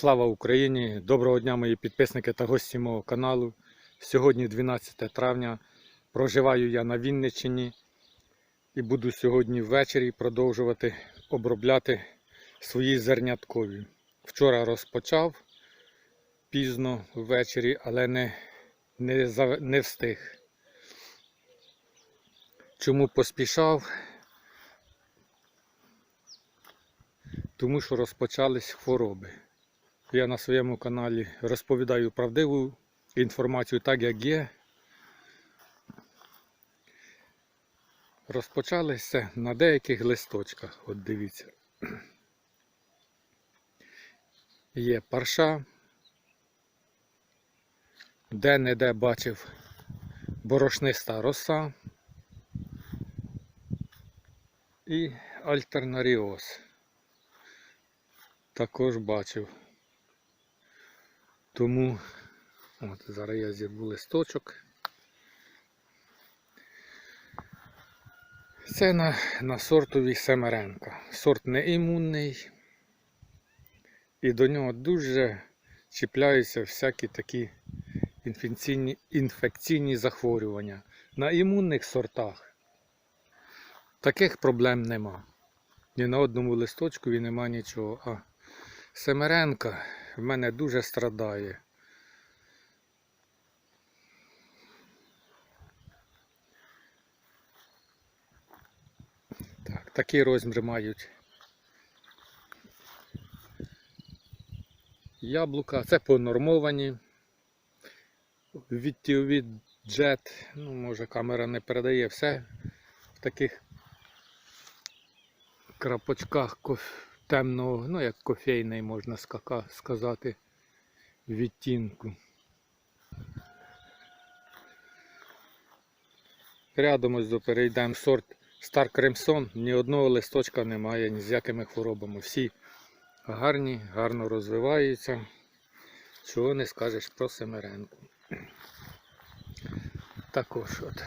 Слава Україні! Доброго дня, мої підписники та гості мого каналу. Сьогодні 12 травня. Проживаю я на Вінниччині і буду сьогодні ввечері продовжувати обробляти свої зерняткові. Вчора розпочав пізно ввечері, але не, не, не встиг. Чому поспішав? Тому що розпочались хвороби. Я на своєму каналі розповідаю правдиву інформацію так, як є. Розпочалися на деяких листочках. От дивіться. Є парша. Де-не-де бачив борошниста роса і альтернаріоз. Також бачив. Тому от, зараз я зірву листочок. Це на, на сортові Семеренка. Сорт не імунний. І до нього дуже чіпляються всякі такі інфекційні, інфекційні захворювання. На імунних сортах таких проблем нема. Ні на одному листочку нема нічого. А Семеренка в мене дуже страдає. Так, такий розмір мають. Яблука, це понормовані. Відтівід джет, ну може камера не передає все в таких крапочках коф... темного, ну як кофейний можна сказати, відтінку. Рядом ось до перейдемо сорт Star Crimson, ні одного листочка немає, ні з якими хворобами. Всі гарні, гарно розвиваються. Чого не скажеш про семеренку. Також от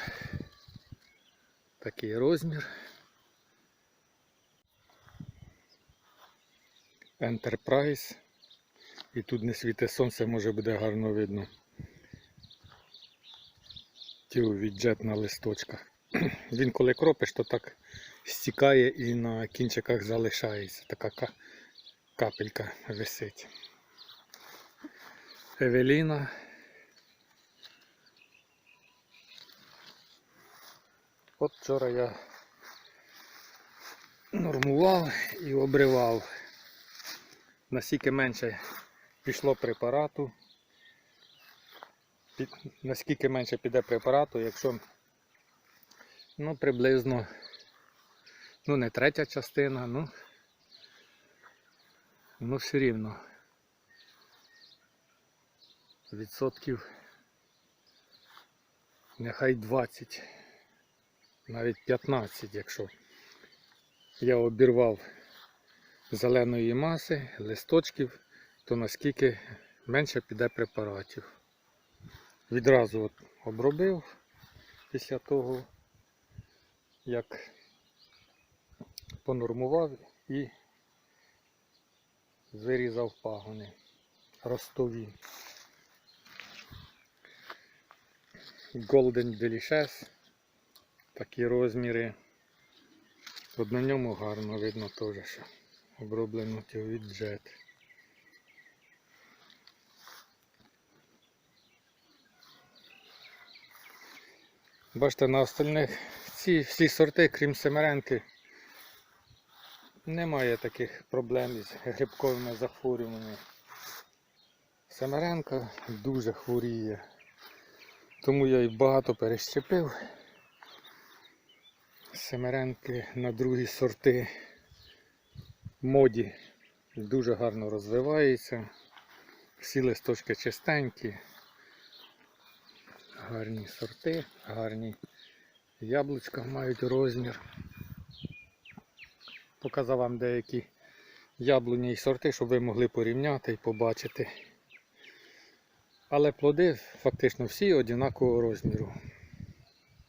такий розмір. Enterprise. І тут не світе сонце, може буде гарно видно. Тіло відджет на листочках. Він коли кропиш, то так стікає і на кінчиках залишається. Така капелька висить. Евеліна. От вчора я нормував і обривав. Наскільки менше пішло препарату, під- наскільки менше піде препарату, якщо ну, приблизно ну не третя частина, ну, ну все рівно відсотків нехай 20, навіть 15, якщо я обірвав зеленої маси, листочків, то наскільки менше піде препаратів. Відразу от обробив після того, як понормував і вирізав пагони ростові. Golden Delicious. Такі розміри. От на ньому гарно видно теж, оброблено від джет. Бачите, на остальних ці всі сорти, крім семеренки, немає таких проблем із грибковими захворюваннями. Семеренка дуже хворіє, тому я їх багато перещепив. Семеренки на другі сорти моді дуже гарно розвиваються. Всі листочки чистенькі, гарні сорти, гарні яблучка мають розмір. Показав вам деякі яблуні і сорти, щоб ви могли порівняти і побачити. Але плоди фактично всі однакового розміру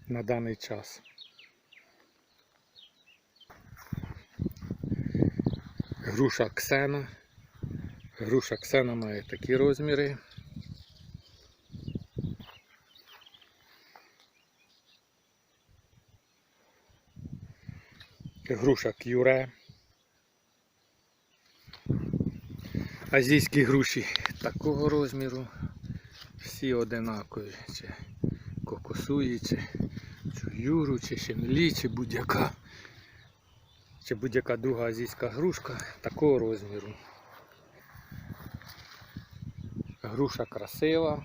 на даний час. Груша Ксена Груша Ксена має такі розміри. Груша кюре. Азійські груші такого розміру. Всі одинакові. Чи кокосуї, чи юру, чи шемлі, чи будь-яка. Чи будь-яка друга азійська грушка такого розміру. Груша красива.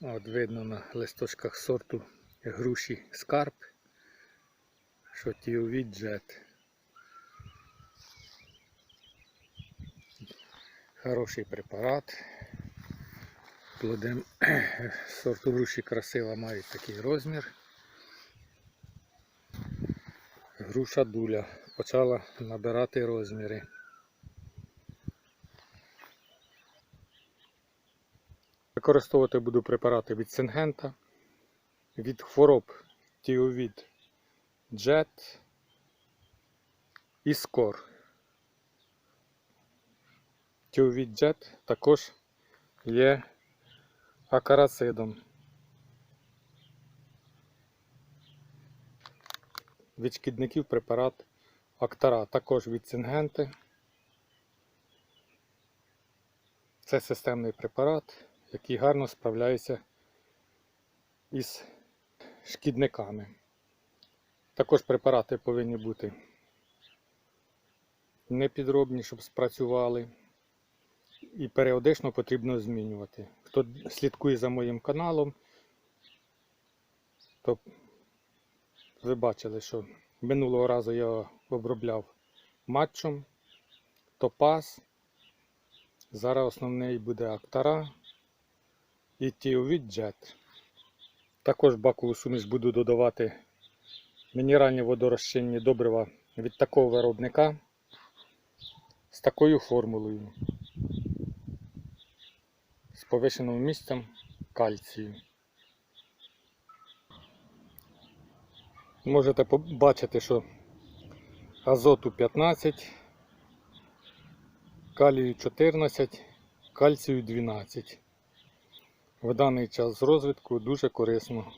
От видно на листочках сорту груші скарб, що тіові джет. Хороший препарат. Плоди сорту груші красива мають такий розмір. Груша дуля почала набирати розміри. Використовувати буду препарати від сингента, від хвороб тіовід джет і скор. Тіовід джет також є акарацидом. Від шкідників препарат Актара, також від Сингенти. Це системний препарат, який гарно справляється із шкідниками. Також препарати повинні бути непідробні, щоб спрацювали. І періодично потрібно змінювати. Хто слідкує за моїм каналом, то ви бачили, що минулого разу я обробляв матчом, топаз. Зараз основний буде Актара і Тіовід Джет. Також бакову суміш буду додавати мінеральні водорозчинні добрива від такого виробника з такою формулою. З повишеним місцем кальцію. Можете побачити, що азоту 15, калію 14, кальцію 12. В даний час розвитку дуже корисно.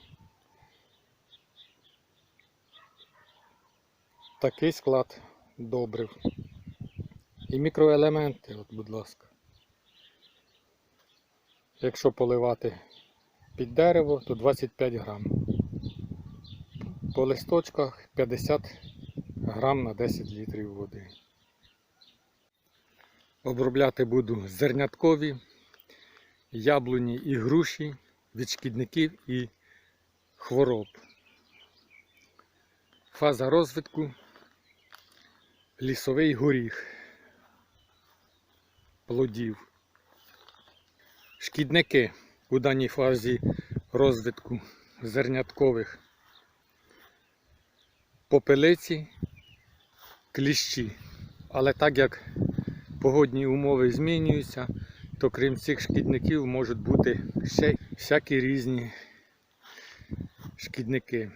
Такий склад добрив. І мікроелементи, от, будь ласка. Якщо поливати під дерево, то 25 грам. По листочках 50 грам на 10 літрів води. Обробляти буду зерняткові, яблуні і груші від шкідників і хвороб. Фаза розвитку лісовий горіх плодів. Шкідники у даній фазі розвитку зерняткових попелиці, кліщі. Але так як погодні умови змінюються, то крім цих шкідників можуть бути ще всякі різні шкідники.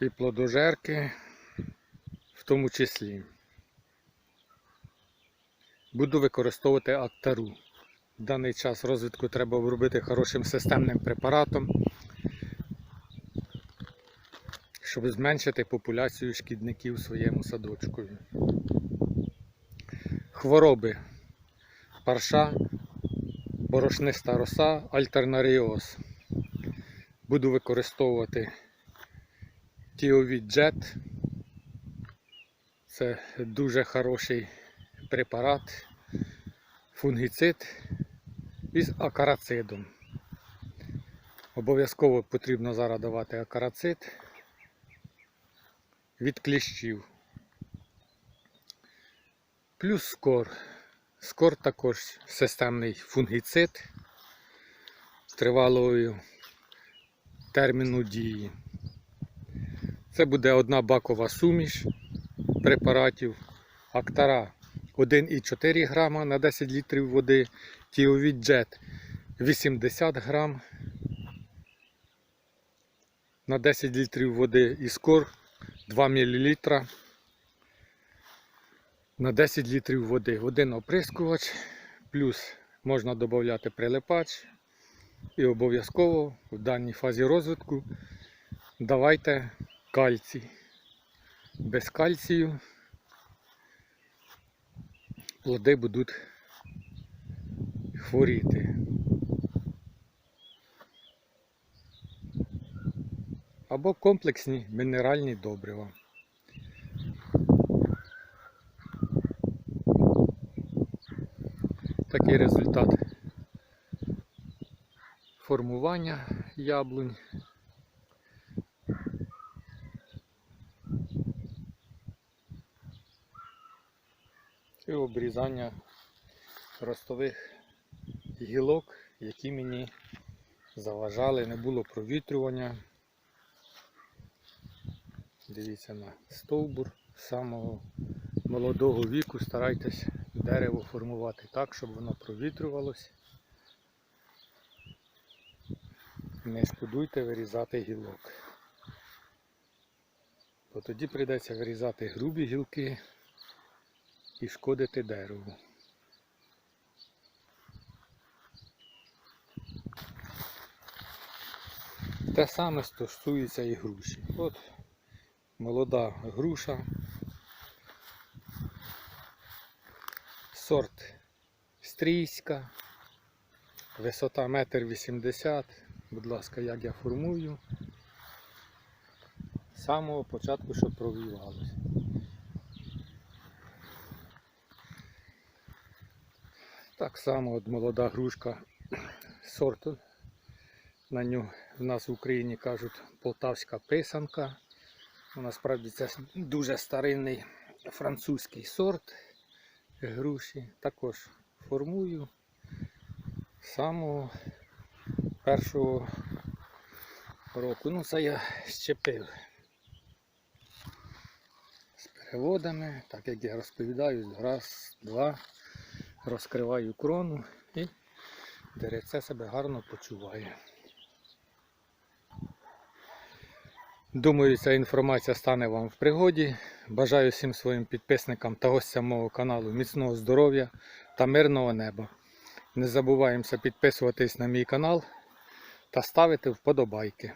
І плодожерки в тому числі. Буду використовувати актару. В даний час розвитку треба обробити хорошим системним препаратом, щоб зменшити популяцію шкідників своєму садочку. Хвороби парша, борошниста роса, альтернаріоз. Буду використовувати Тіовід Джет. Це дуже хороший препарат, фунгіцид із акарацидом. Обов'язково потрібно зараз давати акарацид від кліщів. Плюс скор. Скор також системний фунгіцид з тривалою терміну дії. Це буде одна бакова суміш препаратів Актара 1,4 грама на 10 літрів води, Тіовід Джет 80 грам на 10 літрів води і скор 2 мл на 10 літрів води. Один оприскувач, плюс можна додати прилипач. І обов'язково в даній фазі розвитку давайте кальцій. Без кальцію плоди будуть хворіти. Або комплексні мінеральні добрива. Такий результат формування яблунь. І обрізання ростових гілок, які мені заважали, не було провітрювання. Дивіться на стовбур самого молодого віку старайтесь дерево формувати так, щоб воно провітрювалося. Не шкодуйте вирізати гілок. Бо тоді прийдеться вирізати грубі гілки і шкодити дереву. Те саме стосується і груші. От молода груша. Сорт стрійська. Висота 1,80 м. Будь ласка, як я формую. З самого початку, щоб провівалося. Так само от молода грушка сорту. На нього в нас в Україні кажуть полтавська писанка. Ну, Насправді це дуже старинний французький сорт груші. Також формую з самого першого року. Ну це я щепив з переводами, так як я розповідаю, раз, два, розкриваю крону і деревце себе гарно почуває. Думаю, ця інформація стане вам в пригоді. Бажаю всім своїм підписникам та гостям мого каналу міцного здоров'я та мирного неба. Не забуваємося підписуватись на мій канал та ставити вподобайки.